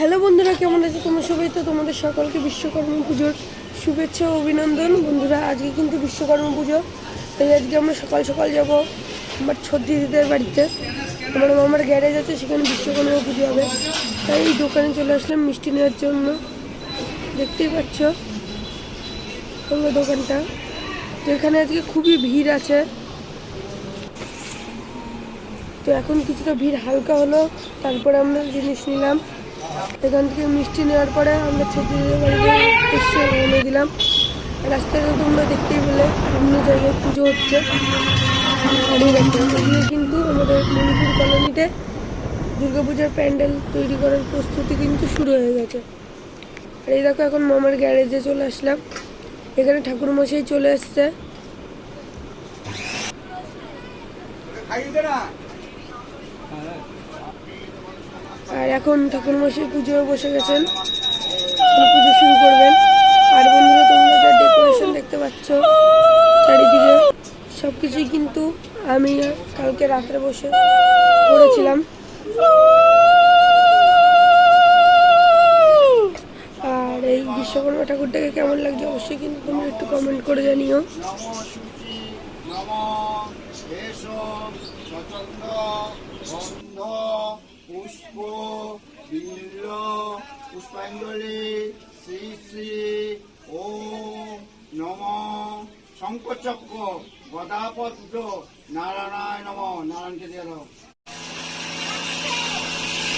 Hello বন্ধুরা, কেমন আছে তোমার সবাই? তো তোমাদের সকলকে বিশ্বকর্মা পুজোর শুভেচ্ছা অভিনন্দন। বন্ধুরা, আজকে কিন্তু বিশ্বকর্মা পুজো, তাই আজকে আমরা সকাল সকাল যাব আমার ছোট দিদিদের বাড়িতে। আমার মামার গ্যারেজ আছে, সেখানে বিশ্বকর্মা পুজো হবে। তাই এই দোকানে চলে আসলাম মিষ্টি নেওয়ার জন্য। দেখতেই পাচ্ছ তোমরা দোকানটা। তো এখানে আজকে খুবই ভিড় আছে। তো এখন কিছুটা ভিড় হালকা হলো, তারপরে আমরা জিনিস নিলাম। এখান থেকে মিষ্টি নেওয়ার পরে আমরা ছেলেদের বাড়িতে দিলাম। রাস্তায় তো তোমরা দেখতেই পেলে, বিভিন্ন জায়গায় পুজো হচ্ছে। কিন্তু আমাদের মণিপুর কলোনিতে দুর্গাপূজার প্যান্ডেল তৈরি করার প্রস্তুতি কিন্তু শুরু হয়ে গেছে। আর এই দেখো, এখন মামার গ্যারেজে চলে আসলাম। এখানে ঠাকুরমশাই চলে এসছে। আর এখন ঠাকুরমশাই পুজো বসে গেছেন। পুজো শুরু করবেন। আর বন্ধুরা, তোমরা যা ডেকোরেশন দেখতে পাচ্ছ, চারিদিকে সব কিছুই কিন্তু আমি কালকে রাত্রে বসে করেছিলাম। আর এই বিশ্বকর্মা ঠাকুরটাকে কেমন লাগছে অবশ্যই কিন্তু তোমরা একটু কমেন্ট করে জানিও। নম পুষ্প বিল্ল পুষ্পাঞ্জলি শ্রী শ্রী ও নম শঙ্কচক্র গদাপদ্ম নারায়ণায় নম। নারায়ণকে দিয়ে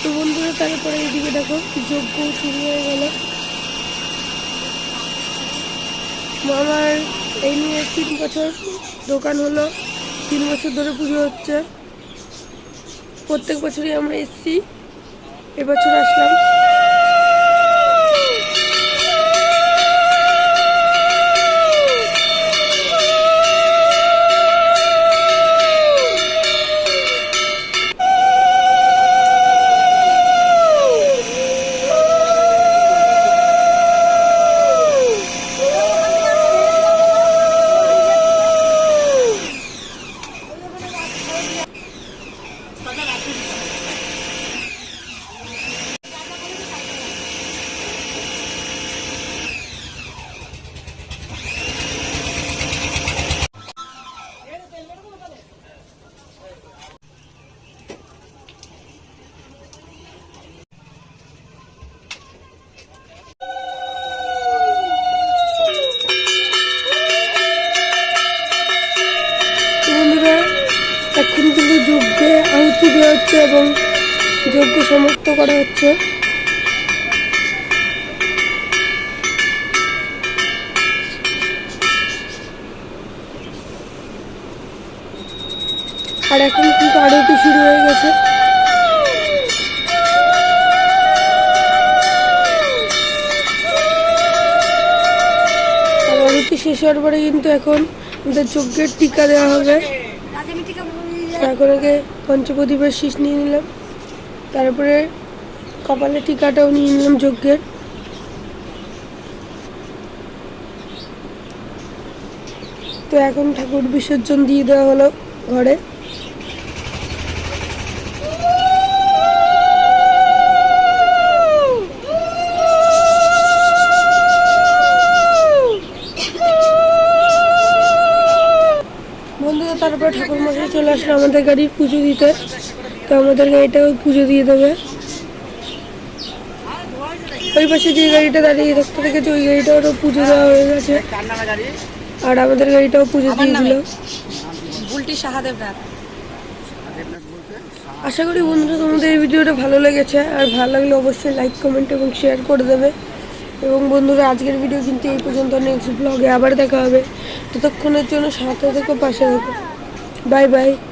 তো বন্ধুরা তারপরে এইদিকে দেখো, যজ্ঞ শুরু হয়ে গেল। মামার এই নিয়ে তিন বছর দোকান হলো, তিন বছর ধরে পুজো হচ্ছে। প্রত্যেক বছরই আমরা এসছি। এবছর আসলাম। এখন কিন্তু যজ্ঞে আহুতি দেওয়া হচ্ছে এবং যজ্ঞ সমাপ্ত করা হচ্ছে। আর এখন কিন্তু আরতি শুরু হয়ে গেছে। আরতি শেষ হওয়ার পরে কিন্তু এখন আমাদের যজ্ঞের টিকা দেওয়া হবে। এখন আগে পঞ্চপ্রদীপের শীষ নিয়ে নিলাম। তারপরে কপালে টিকাটাও নিয়ে নিলাম যজ্ঞের। তো এখন ঠাকুর বিসর্জন দিয়ে দেওয়া হলো ঘরে। তারপরে ঠাকুর মশাই চলে আসলো আমাদের গাড়ির পুজো দিতে। তো আমাদের গাড়িটাও পুজো দিয়ে দেবে। ওই পাশে যে গাড়িটা দাঁড়িয়ে থাকতে দেখেছি ওই গাড়িটারও পুজো দেওয়া হয়ে গেছে। আর আমাদের গাড়িটাও পুজো দিয়ে দিল। আশা করি বন্ধুরা তোমাদের এই ভিডিওটা ভালো লেগেছে। আর ভালো লাগলে অবশ্যই লাইক কমেন্ট এবং শেয়ার করে দেবে। এবং বন্ধুরা আজকের ভিডিও কিন্তু এই পর্যন্ত। নেক্সট ব্লগে আবার দেখা হবে। ততক্ষণের জন্য সাথে থেকো পাশে থেকো। Bye bye.